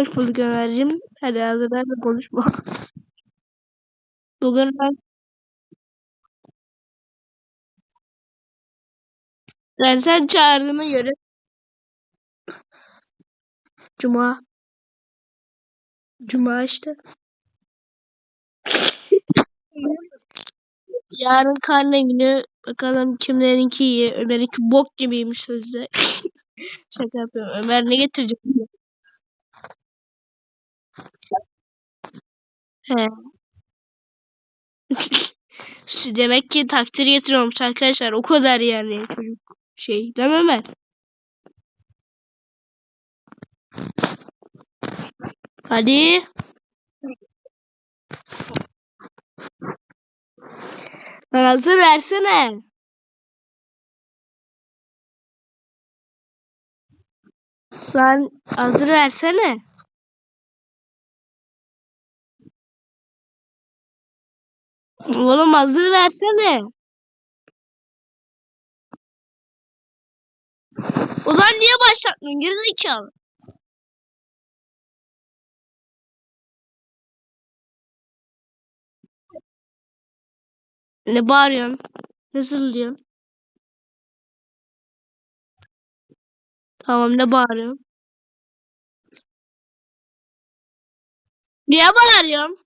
Hoş bulduk Ömerciğim. Hadi hazırlan da konuşma. Bugün ben ben sen çağırdığına göre Cuma Cuma işte. Yarın karne günü bakalım kimlerinki iyi. Ömer'inki bok gibiymiş sözde. Şaka yapıyorum. Ömer ne getirecek? He. Demek ki takdir getiriyormuş arkadaşlar. O kadar yani çocuk şey. Değil mi? Hadi. Lan hazır versene. Lan hazır versene. Oğlum hazır versene. O zaman niye başlatmıyorsun gerizekalı? Ne bağırıyorsun? Ne zırlıyorsun? Tamam ne bağırıyorsun? Niye bağırıyorsun?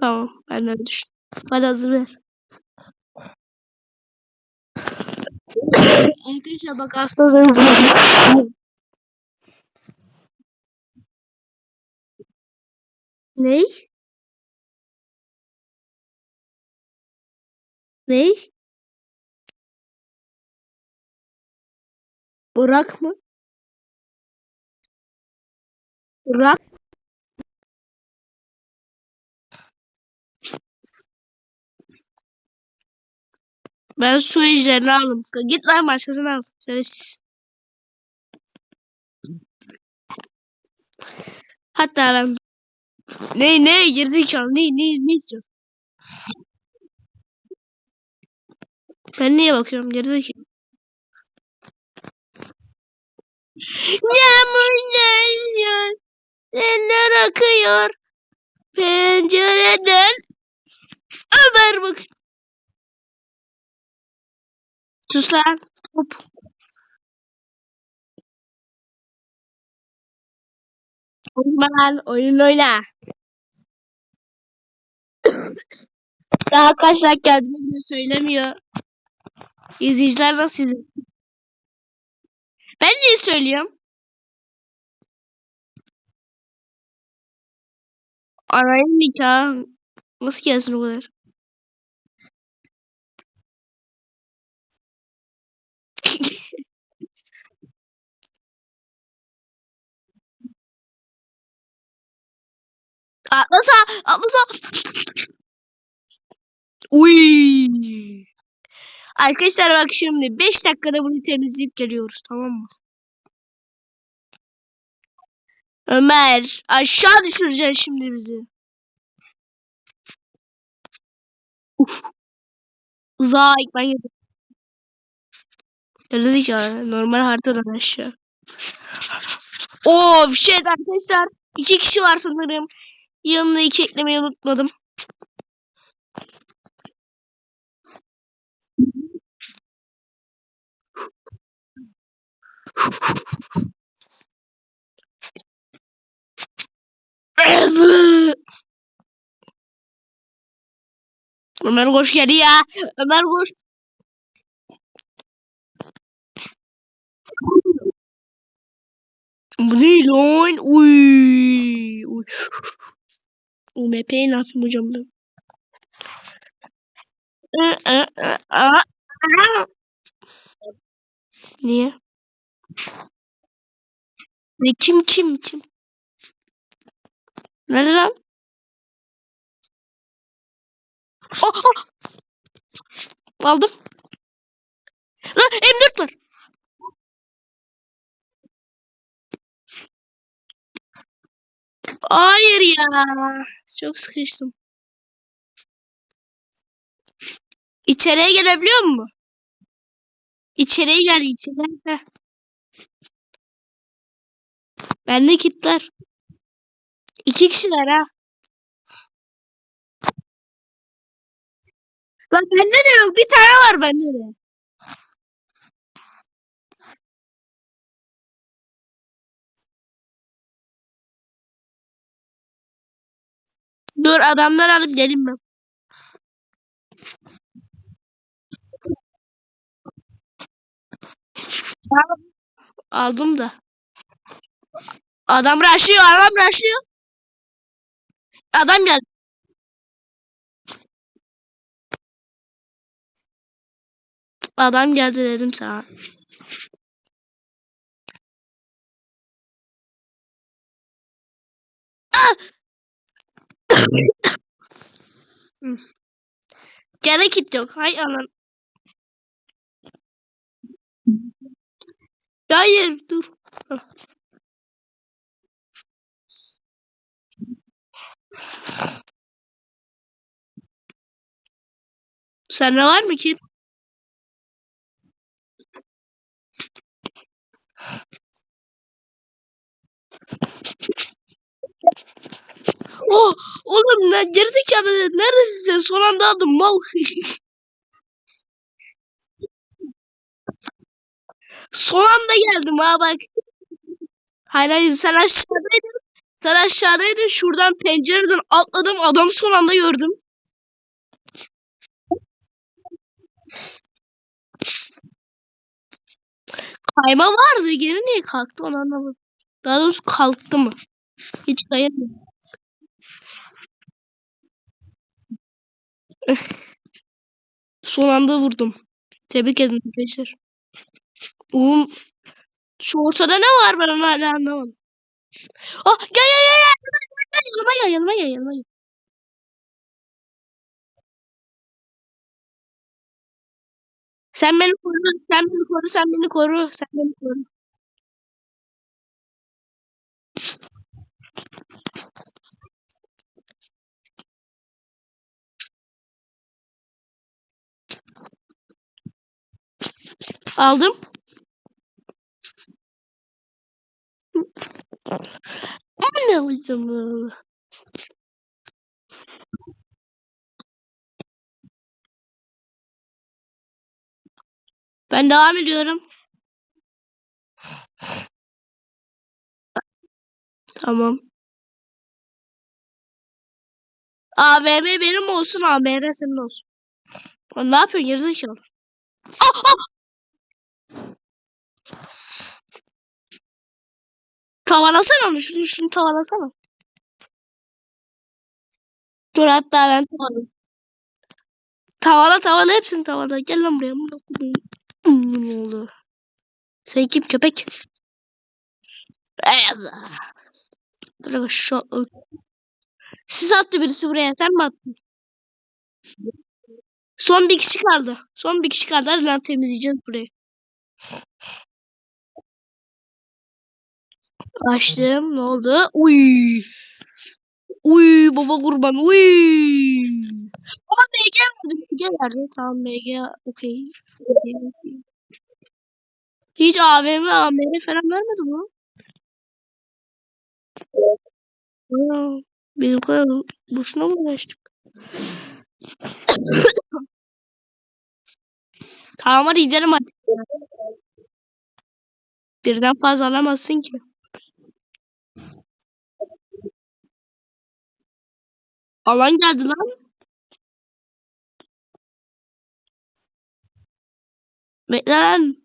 Tamam ben öyle düşündüm. Hadi hazır ver. Arkadaşlar bak aslında Ney? Ney? Burak mı? Burak. Ben su ejderini aldım. Git lan başkasını al. Şerefsiz. Hatta ben ne ne gerizekalı ne ne ne diyor? Ben niye bakıyorum gerizekalı? Yağmur yağıyor. Neler akıyor? Pencereden. Ömer bak. Sus. Hop. Oyun oyun oyna. Daha kaç like geldiğini bile söylemiyor. İzleyiciler nasıl izliyor? Ben niye söylüyorum? Anayın nikahı nasıl gelsin o kadar? Atlasa, atlasa. Uy. Arkadaşlar bak şimdi 5 dakikada bunu temizleyip geliyoruz tamam mı? Ömer aşağı düşüreceksin şimdi bizi. Uf. Uzağa ben yedim. Geldik ya normal haritadan aşağı. Oo şey arkadaşlar. iki kişi var sanırım. Yanına iki eklemeyi unutmadım. Ömer koş geri ya. Ömer koş. Bu ne lan? Uy. Uy. UMP'yi ne yapayım ben? Niye? Ne kim kim kim? Nerede lan? Oh, oh. Aldım. Lan M4 Hayır ya. Çok sıkıştım. İçeriye gelebiliyor mu? İçeriye gel içeri. Heh. Bende kit var. İki kişiler ha. Lan bende de yok. Bir tane var bende de. Dur adamlar alıp geleyim ben. Aldım da. Adam rushlıyor, adam rushlıyor. Adam geldi. Adam geldi dedim sana. Ah! Kit yok. Hay anan. Hayır dur. Sende var mı kit? Oh oğlum ne gerizekalı neredesin sen? Son anda aldım mal. Son anda geldim ha bak. Hayır hayır sen aşağıdaydın. Sen aşağıdaydın. Şuradan pencereden atladım. Adamı son anda gördüm. Kayma vardı. Geri niye kalktı onu anlamadım. Daha doğrusu kalktı mı? Hiç dayanmıyor. Son anda vurdum. Tebrik edin arkadaşlar. Oğlum şu ortada ne var ben onu hala anlamadım. Oh gel gel gel gel. Yanıma gel yanıma gel yanıma. Sen beni koru, sen beni koru, sen beni koru, sen beni koru. Aldım. Ne hocam? Ben devam ediyorum. Tamam. AVM benim olsun, AMR senin olsun. Lan ne yapıyorsun gerizekalı? Ah, ah! Tavalasana onu, şunu, şunu tavalasana. Dur hatta ben tavalayayım. Tavala tavala hepsini tavala. Gel lan buraya. Ne oldu? Sen kim köpek? Evet. Şu Siz attı birisi buraya. Sen mi attın? Son bir kişi kaldı. Son bir kişi kaldı. Hadi lan temizleyeceğiz burayı. Açtım. Ne oldu? Uy. Uy baba kurban. Uy. Baba MG verdi. MG verdi. Tamam MG okey. Hiç AVM, AMR falan vermedi mi? Aa, biz bu kadar boşuna mı uğraştık? Tamam hadi gidelim artık. Birden fazla alamazsın ki. Alan geldi lan. Bekle lan.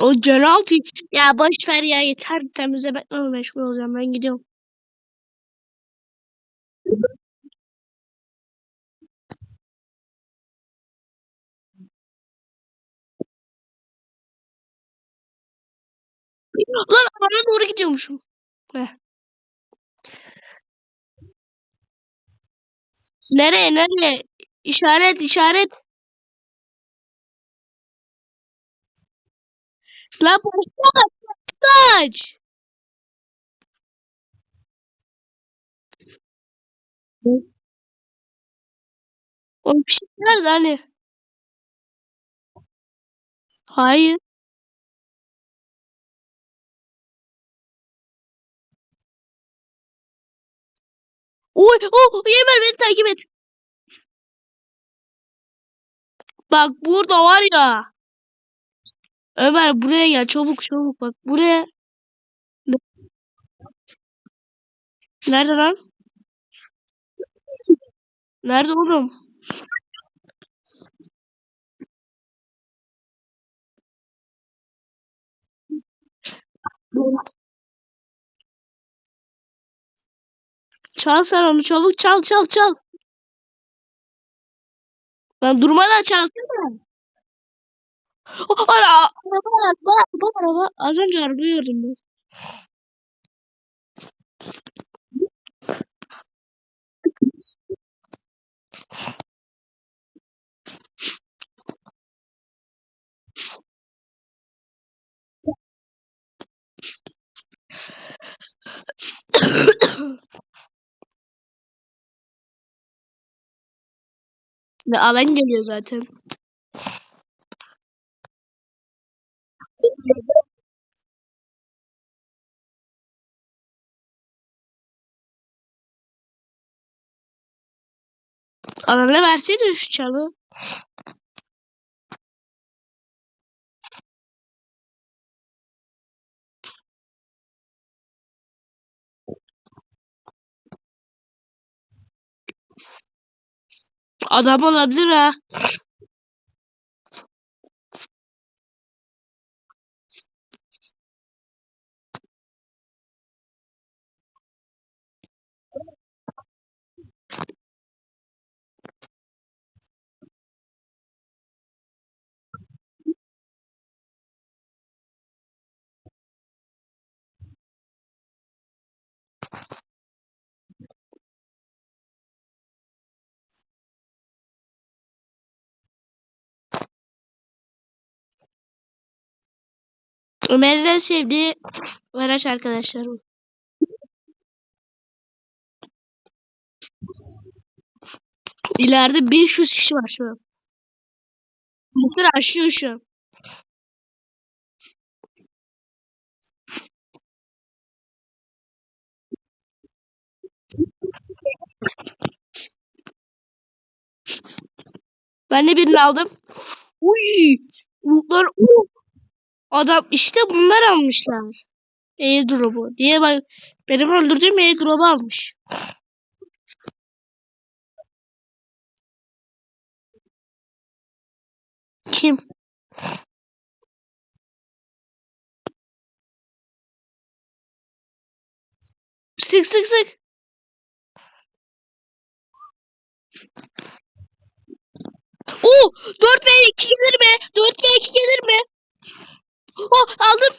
O Cenaltı. Ya boş ver ya yeter temizlemekle meşgul olacağım ben gidiyorum. Lan adama doğru gidiyormuşum. Heh. Nereye nereye? İşaret işaret. Lan başta aç. Taç. O şey nerede hani? Hayır. Oy, oh, Yemer beni takip et. Bak burada var ya. Ömer buraya gel çabuk çabuk bak buraya. Nerede lan? Nerede oğlum? Çal sen onu çabuk çal çal çal. Lan durmadan çalsana. Ara, araba araba araba araba. Az önce araba gördüm ben. Ve alan geliyor zaten. Alana verseydi şu çalı. Adam olabilir ha. Ömer'in en sevdiği araç arkadaşlar bu. İleride 500 kişi var şu an. Mısır aşıyor şu an. Ben de birini aldım. Uy! Bunlar uh! Adam işte bunlar almışlar. Airdrop'u diye bak benim öldürdüğüm airdrop'u almış. Kim? Sık sık sık. Oo 4 ve 2 gelir mi? 4 ve 2 gelir mi? Oh aldım.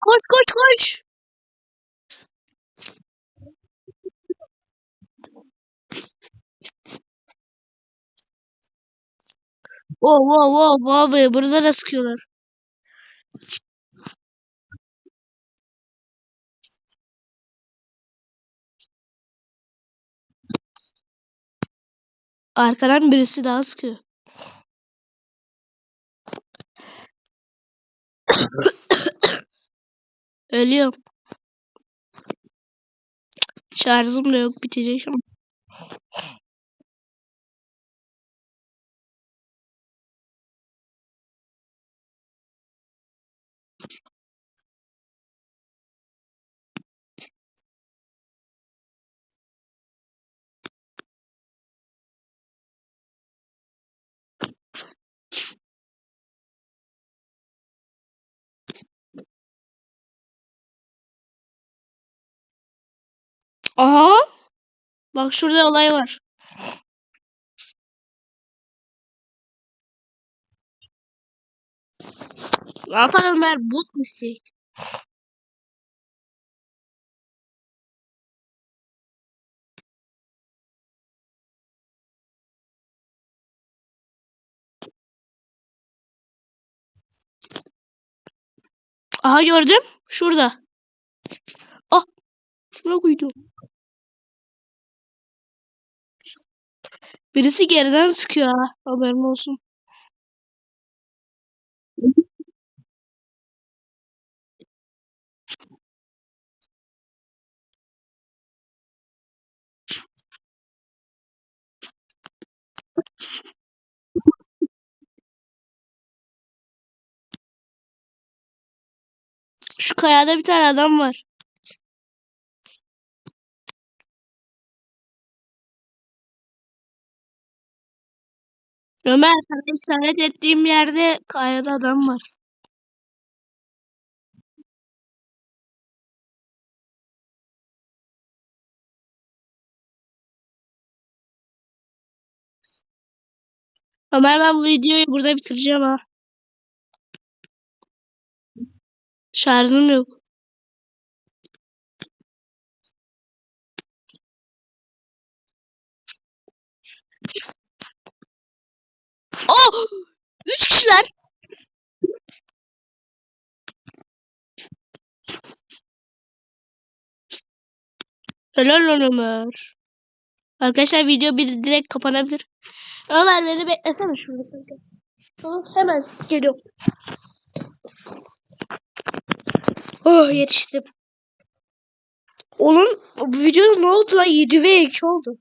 Koş koş koş. Oh wow wow wow burada da sıkıyorlar. Arkadan birisi daha sıkıyor. Ölüyorum. Şarjım da yok bitecek ama. Aha. Bak şurada olay var. Yapalım Ömer? Bot mu isteyek? Aha gördüm. Şurada. Ah. Şuna koydum. Birisi geriden sıkıyor ha. Haberin olsun. Şu kayada bir tane adam var. Ömer sana işaret ettiğim yerde kayada adam var. Ömer ben bu videoyu burada bitireceğim ha. Şarjım yok. Oh! Üç kişiler. Helal lan Ömer. Arkadaşlar video bir direkt kapanabilir. Ömer beni beklesene şurada. kanka. Tamam hemen geliyorum. Oh yetiştim. Oğlum bu video ne oldu lan? 7 ve 2 oldu.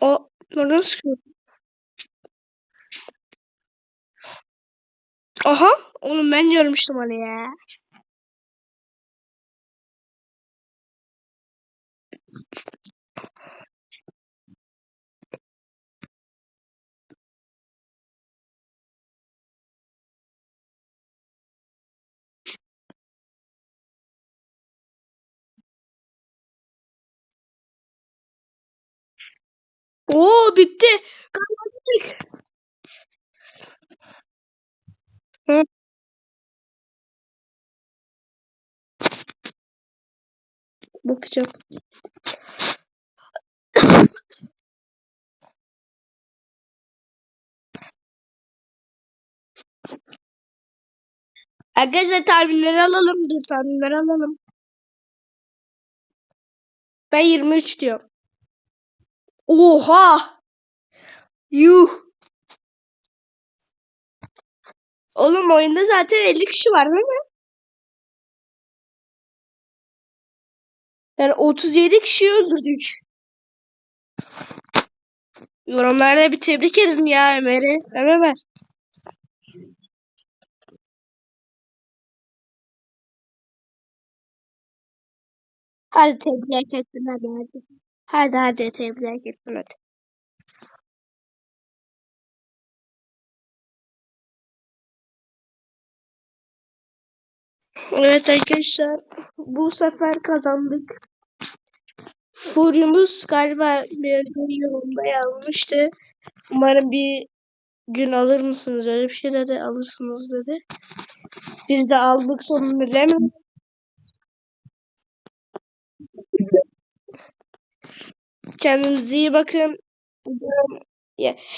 O nereden sıkıyor? Aha oğlum ben görmüştüm onu ya. Oo bitti. Hı. Bakacağım. Arkadaşlar tahminleri alalım. Dur tahminleri alalım. Ben 23 diyorum. Oha! Yuh! Oğlum oyunda zaten 50 kişi var değil mi? Yani 37 kişiyi öldürdük. Yorumlarda bir tebrik edin ya Ömer'i. Ömer. Hadi tebrik ettin hadi hadi. Hadi hadi tebrik ettin hadi. Evet arkadaşlar bu sefer kazandık. Furyumuz galiba bir önceki yorumda yazmıştı. Umarım bir gün alır mısınız öyle bir şey dedi alırsınız dedi. Biz de aldık sonunda değil? Kendinize iyi bakın.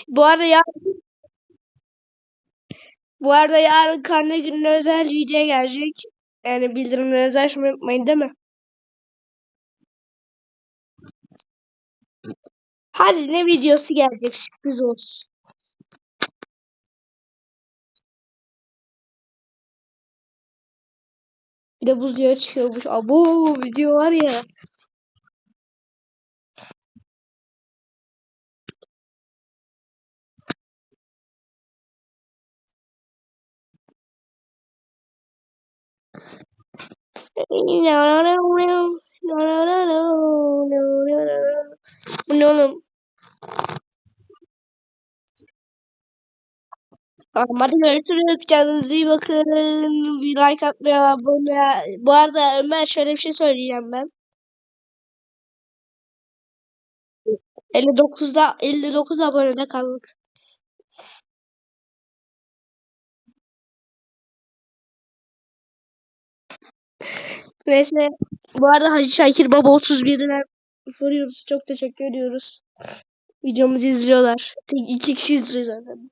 Bu arada ya bu arada yarın karne gününe özel video gelecek. Yani bildirimlerinizi açmayı unutmayın değil mi? Hadi ne videosu gelecek sürpriz olsun. Bir de buz diyor çıkıyormuş. Abo video var ya. Bu ne oğlum? Hadi görüşürüz. Kendinize iyi bakın. Bir like atmayı, abone. Bu arada Ömer şöyle bir şey söyleyeceğim ben. 59'da 59 abonede kaldık. Neyse bu arada Hacı Şakir Baba 31'den soruyoruz. Çok teşekkür ediyoruz. Videomuzu izliyorlar. Tek iki kişi izliyor zaten.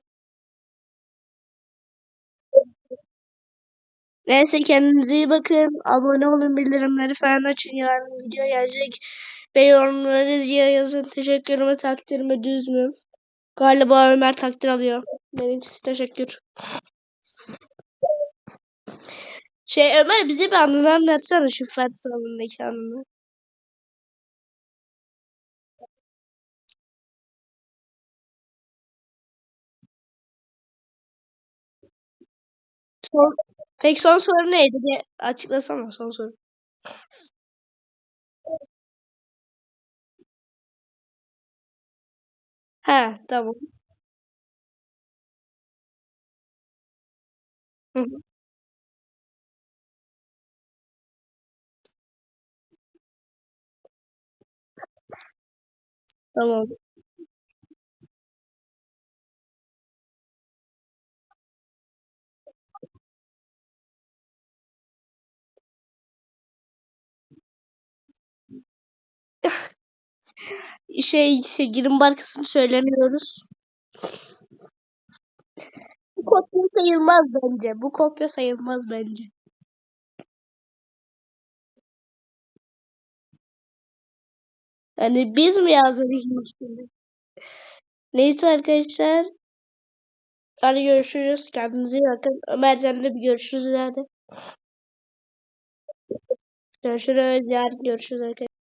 Neyse kendinize iyi bakın. Abone olun bildirimleri falan açın. Yarın video gelecek. Ve yorumları diye yazın. Teşekkür mü takdir mi düz mü? Galiba Ömer takdir alıyor. Benimkisi teşekkür. Şey Ömer bize bir anını anlatsana şu fen sınavındaki anını. Son, peki son soru neydi? Bir açıklasana son soru. He tamam. Hı, tamam. Şey sevgilinin markasını söylemiyoruz. Bu kopya sayılmaz bence. Bu kopya sayılmaz bence. Yani biz mi yazdık? Neyse arkadaşlar. Hadi görüşürüz. Kendinize iyi bakın. Ömercan'la bir görüşürüz ileride. Görüşürüz. Yarın görüşürüz arkadaşlar.